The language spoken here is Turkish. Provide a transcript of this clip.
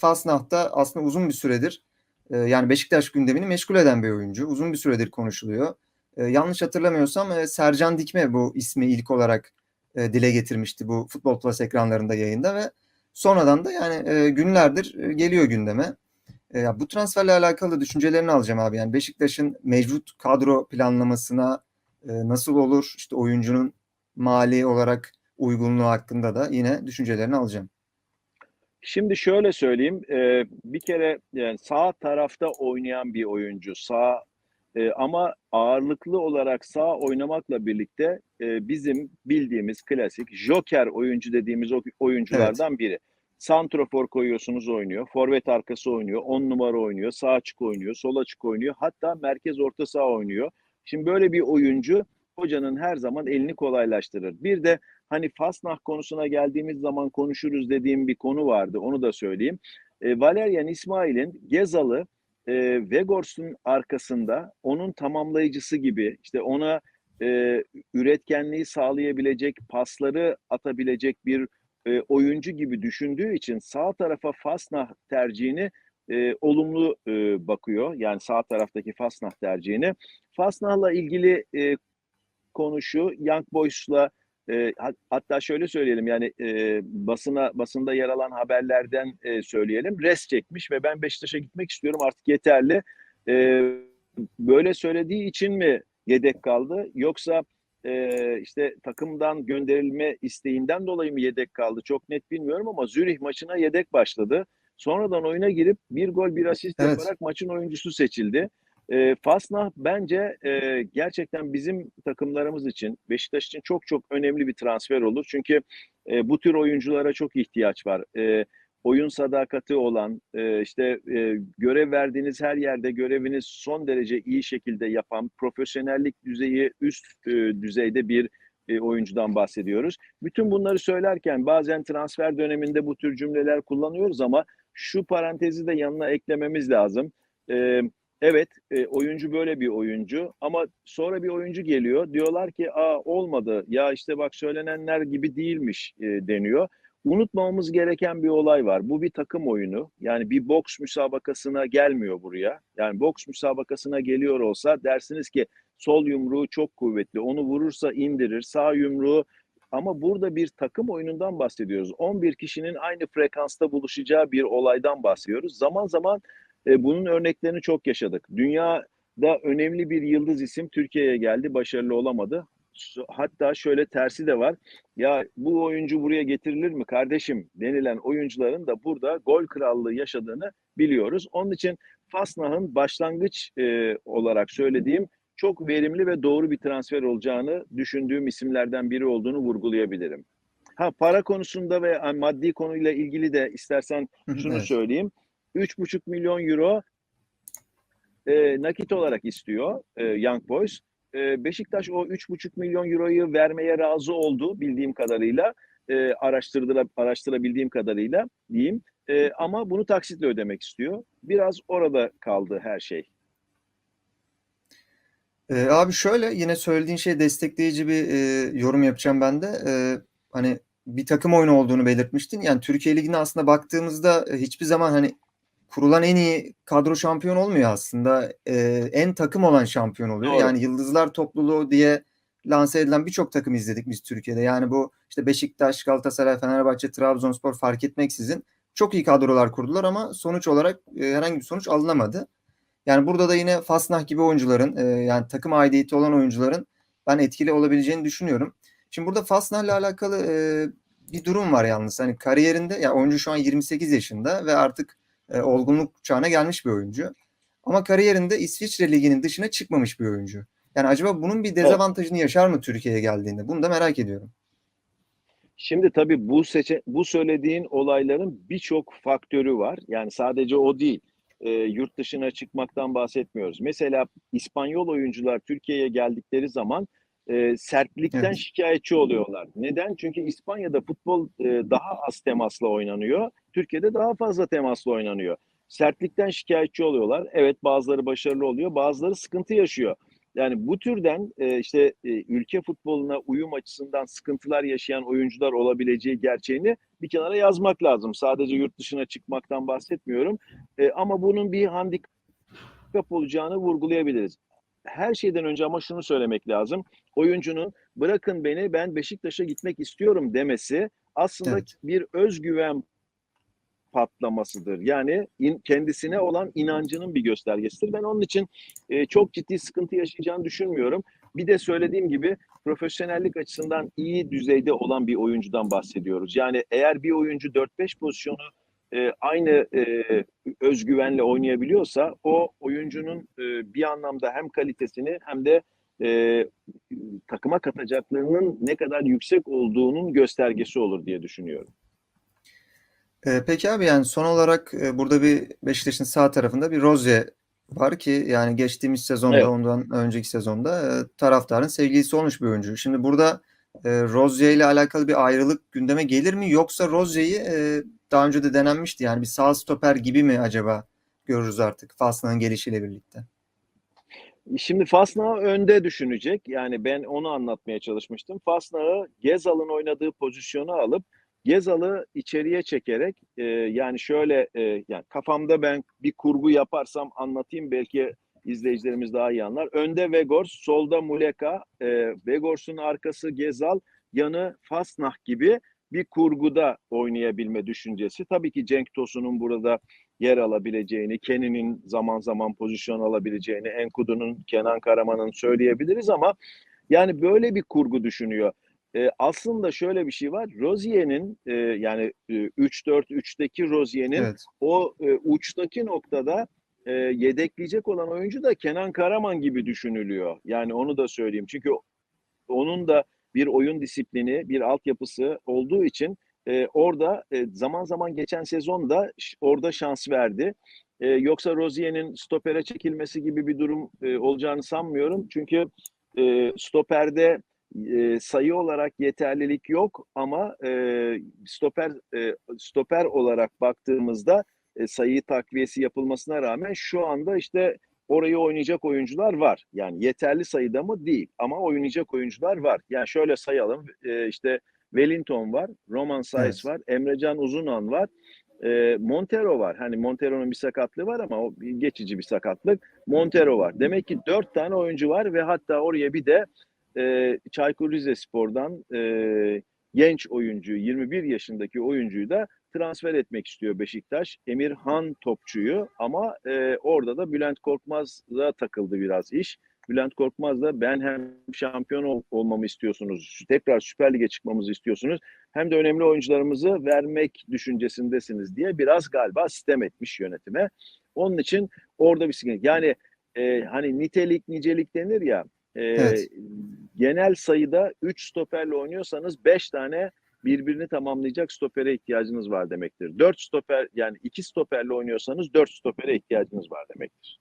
Fasnacht'ta aslında uzun bir süredir e, yani Beşiktaş gündemini meşgul eden bir oyuncu. Uzun bir süredir konuşuluyor. E, yanlış hatırlamıyorsam e, Sercan Dikme bu ismi ilk olarak e, dile getirmişti bu Futbol Plus ekranlarında yayında ve sonradan da yani e, günlerdir e, geliyor gündeme. E, bu transferle alakalı düşüncelerini alacağım abi. Yani Beşiktaş'ın mevcut kadro planlamasına e, nasıl olur? İşte oyuncunun mali olarak uygunluğu hakkında da yine düşüncelerini alacağım. Şimdi şöyle söyleyeyim, e, bir kere yani sağ tarafta oynayan bir oyuncu, sağ e, ama ağırlıklı olarak sağ oynamakla birlikte e, bizim bildiğimiz klasik joker oyuncu dediğimiz oyunculardan evet. biri. Santrofor koyuyorsunuz oynuyor, forvet arkası oynuyor, on numara oynuyor, sağ açık oynuyor, sol açık oynuyor, hatta merkez orta saha oynuyor. Şimdi böyle bir oyuncu hocanın her zaman elini kolaylaştırır. Bir de hani Fasnah konusuna geldiğimiz zaman konuşuruz dediğim bir konu vardı. Onu da söyleyeyim. E, Valerian İsmail'in Gezalı e, Vegors'un arkasında onun tamamlayıcısı gibi işte ona e, üretkenliği sağlayabilecek, pasları atabilecek bir e, oyuncu gibi düşündüğü için sağ tarafa Fasnah tercihini e, olumlu e, bakıyor. Yani sağ taraftaki Fasnah tercihini. Fasnah'la ilgili e, konu şu, Young Boys'la e, hatta şöyle söyleyelim yani e, basına basında yer alan haberlerden e, söyleyelim. Res çekmiş ve ben Beşiktaş'a gitmek istiyorum artık yeterli. E, böyle söylediği için mi yedek kaldı yoksa e, işte takımdan gönderilme isteğinden dolayı mı yedek kaldı çok net bilmiyorum ama Zürih maçına yedek başladı. Sonradan oyuna girip bir gol bir asist evet. yaparak maçın oyuncusu seçildi. E, Fasnah bence e, gerçekten bizim takımlarımız için, Beşiktaş için çok çok önemli bir transfer olur. Çünkü e, bu tür oyunculara çok ihtiyaç var. E, oyun sadakati olan, e, işte e, görev verdiğiniz her yerde göreviniz son derece iyi şekilde yapan, profesyonellik düzeyi üst e, düzeyde bir e, oyuncudan bahsediyoruz. Bütün bunları söylerken bazen transfer döneminde bu tür cümleler kullanıyoruz ama şu parantezi de yanına eklememiz lazım. E, Evet e, oyuncu böyle bir oyuncu ama sonra bir oyuncu geliyor diyorlar ki aa olmadı ya işte bak söylenenler gibi değilmiş e, deniyor. Unutmamamız gereken bir olay var. Bu bir takım oyunu. Yani bir boks müsabakasına gelmiyor buraya. Yani boks müsabakasına geliyor olsa dersiniz ki sol yumruğu çok kuvvetli. Onu vurursa indirir. Sağ yumruğu ama burada bir takım oyunundan bahsediyoruz. 11 kişinin aynı frekansta buluşacağı bir olaydan bahsediyoruz. Zaman zaman e, bunun örneklerini çok yaşadık. Dünyada önemli bir yıldız isim Türkiye'ye geldi, başarılı olamadı. Hatta şöyle tersi de var. Ya bu oyuncu buraya getirilir mi kardeşim denilen oyuncuların da burada gol krallığı yaşadığını biliyoruz. Onun için Fasnah'ın başlangıç e, olarak söylediğim çok verimli ve doğru bir transfer olacağını düşündüğüm isimlerden biri olduğunu vurgulayabilirim. Ha para konusunda ve maddi konuyla ilgili de istersen şunu evet. söyleyeyim. 3,5 milyon euro e, nakit olarak istiyor e, Young Boys. E, Beşiktaş o 3,5 milyon euroyu vermeye razı oldu bildiğim kadarıyla. E, araştırdıra, araştırabildiğim kadarıyla diyeyim. E, ama bunu taksitle ödemek istiyor. Biraz orada kaldı her şey. Ee, abi şöyle yine söylediğin şey destekleyici bir e, yorum yapacağım ben de. E, hani bir takım oyunu olduğunu belirtmiştin. Yani Türkiye Ligi'ne aslında baktığımızda e, hiçbir zaman hani kurulan en iyi kadro şampiyon olmuyor aslında. E, en takım olan şampiyon oluyor. Doğru. Yani yıldızlar topluluğu diye lanse edilen birçok takım izledik biz Türkiye'de. Yani bu işte Beşiktaş, Galatasaray, Fenerbahçe, Trabzonspor fark etmeksizin çok iyi kadrolar kurdular ama sonuç olarak e, herhangi bir sonuç alınamadı. Yani burada da yine Fasnah gibi oyuncuların e, yani takım aidiyeti olan oyuncuların ben etkili olabileceğini düşünüyorum. Şimdi burada Fasnah'la alakalı e, bir durum var yalnız. Hani kariyerinde ya oyuncu şu an 28 yaşında ve artık e, olgunluk çağına gelmiş bir oyuncu. Ama kariyerinde İsviçre Ligi'nin dışına çıkmamış bir oyuncu. Yani acaba bunun bir dezavantajını yaşar mı Türkiye'ye geldiğinde? Bunu da merak ediyorum. Şimdi tabii bu seçe bu söylediğin olayların birçok faktörü var. Yani sadece o değil. E, yurt dışına çıkmaktan bahsetmiyoruz. Mesela İspanyol oyuncular Türkiye'ye geldikleri zaman e, sertlikten evet. şikayetçi oluyorlar. Neden? Çünkü İspanya'da futbol e, daha az temasla oynanıyor. Türkiye'de daha fazla temasla oynanıyor. Sertlikten şikayetçi oluyorlar. Evet bazıları başarılı oluyor, bazıları sıkıntı yaşıyor. Yani bu türden e, işte e, ülke futboluna uyum açısından sıkıntılar yaşayan oyuncular olabileceği gerçeğini bir kenara yazmak lazım. Sadece yurt dışına çıkmaktan bahsetmiyorum. E, ama bunun bir handikap olacağını vurgulayabiliriz. Her şeyden önce ama şunu söylemek lazım. Oyuncunun bırakın beni ben Beşiktaş'a gitmek istiyorum demesi aslında Evet. bir özgüven patlamasıdır. Yani in, kendisine olan inancının bir göstergesidir. Ben onun için e, çok ciddi sıkıntı yaşayacağını düşünmüyorum. Bir de söylediğim gibi profesyonellik açısından iyi düzeyde olan bir oyuncudan bahsediyoruz. Yani eğer bir oyuncu 4-5 pozisyonu e, aynı e, özgüvenle oynayabiliyorsa o oyuncunun e, bir anlamda hem kalitesini hem de e, takıma katacaklarının ne kadar yüksek olduğunun göstergesi olur diye düşünüyorum. Ee, peki abi yani son olarak e, burada bir Beşiktaş'ın sağ tarafında bir Rozier var ki yani geçtiğimiz sezonda Evet. ondan önceki sezonda e, taraftarın sevgilisi olmuş bir oyuncu. Şimdi burada e, Rozier ile alakalı bir ayrılık gündeme gelir mi yoksa Rozier'i e, daha önce de denenmişti yani bir sağ stoper gibi mi acaba görürüz artık Faslı'nın gelişiyle birlikte? Şimdi Fasnağı önde düşünecek. Yani ben onu anlatmaya çalışmıştım. Fasnağı Gezal'ın oynadığı pozisyonu alıp Gezal'ı içeriye çekerek e, yani şöyle e, yani kafamda ben bir kurgu yaparsam anlatayım belki izleyicilerimiz daha iyi anlar. Önde Vegors, solda Muleka, e, Vegors'un arkası Gezal, yanı Fasnah gibi bir kurguda oynayabilme düşüncesi. Tabii ki Cenk Tosun'un burada yer alabileceğini, Kenny'nin zaman zaman pozisyon alabileceğini, Enkudu'nun, Kenan Karaman'ın söyleyebiliriz ama yani böyle bir kurgu düşünüyor. E, aslında şöyle bir şey var. Rozier'in e, yani e, 3-4-3'teki Rozier'in Evet. o e, uçtaki noktada e, yedekleyecek olan oyuncu da Kenan Karaman gibi düşünülüyor. Yani onu da söyleyeyim. Çünkü onun da bir oyun disiplini, bir altyapısı olduğu için e, orada e, zaman zaman geçen sezon da orada şans verdi. E, yoksa Rozier'in stopere çekilmesi gibi bir durum e, olacağını sanmıyorum. Çünkü e, stoperde e, sayı olarak yeterlilik yok ama e, stoper e, stoper olarak baktığımızda e, sayı takviyesi yapılmasına rağmen şu anda işte orayı oynayacak oyuncular var. Yani yeterli sayıda mı değil ama oynayacak oyuncular var. Yani şöyle sayalım e, işte Wellington var, Roman Saiz Evet. var, Emrecan Uzunan var, e, Montero var. Hani Montero'nun bir sakatlığı var ama o geçici bir sakatlık. Montero var. Demek ki dört tane oyuncu var ve hatta oraya bir de e, Çaykur Rizespor'dan e, genç oyuncu, 21 yaşındaki oyuncuyu da transfer etmek istiyor Beşiktaş. Emirhan topçuyu ama e, orada da Bülent Korkmaz'a takıldı biraz iş. Bülent Korkmaz da ben hem şampiyon ol- olmamı istiyorsunuz, tekrar Süper Lig'e çıkmamızı istiyorsunuz hem de önemli oyuncularımızı vermek düşüncesindesiniz diye biraz galiba sistem etmiş yönetime. Onun için orada bir sıkıntı. Yani e, hani nitelik nicelik denir ya e, Evet. genel sayıda 3 stoperle oynuyorsanız 5 tane birbirini tamamlayacak stopere ihtiyacınız var demektir. 4 stoper yani 2 stoperle oynuyorsanız 4 stopere ihtiyacınız var demektir.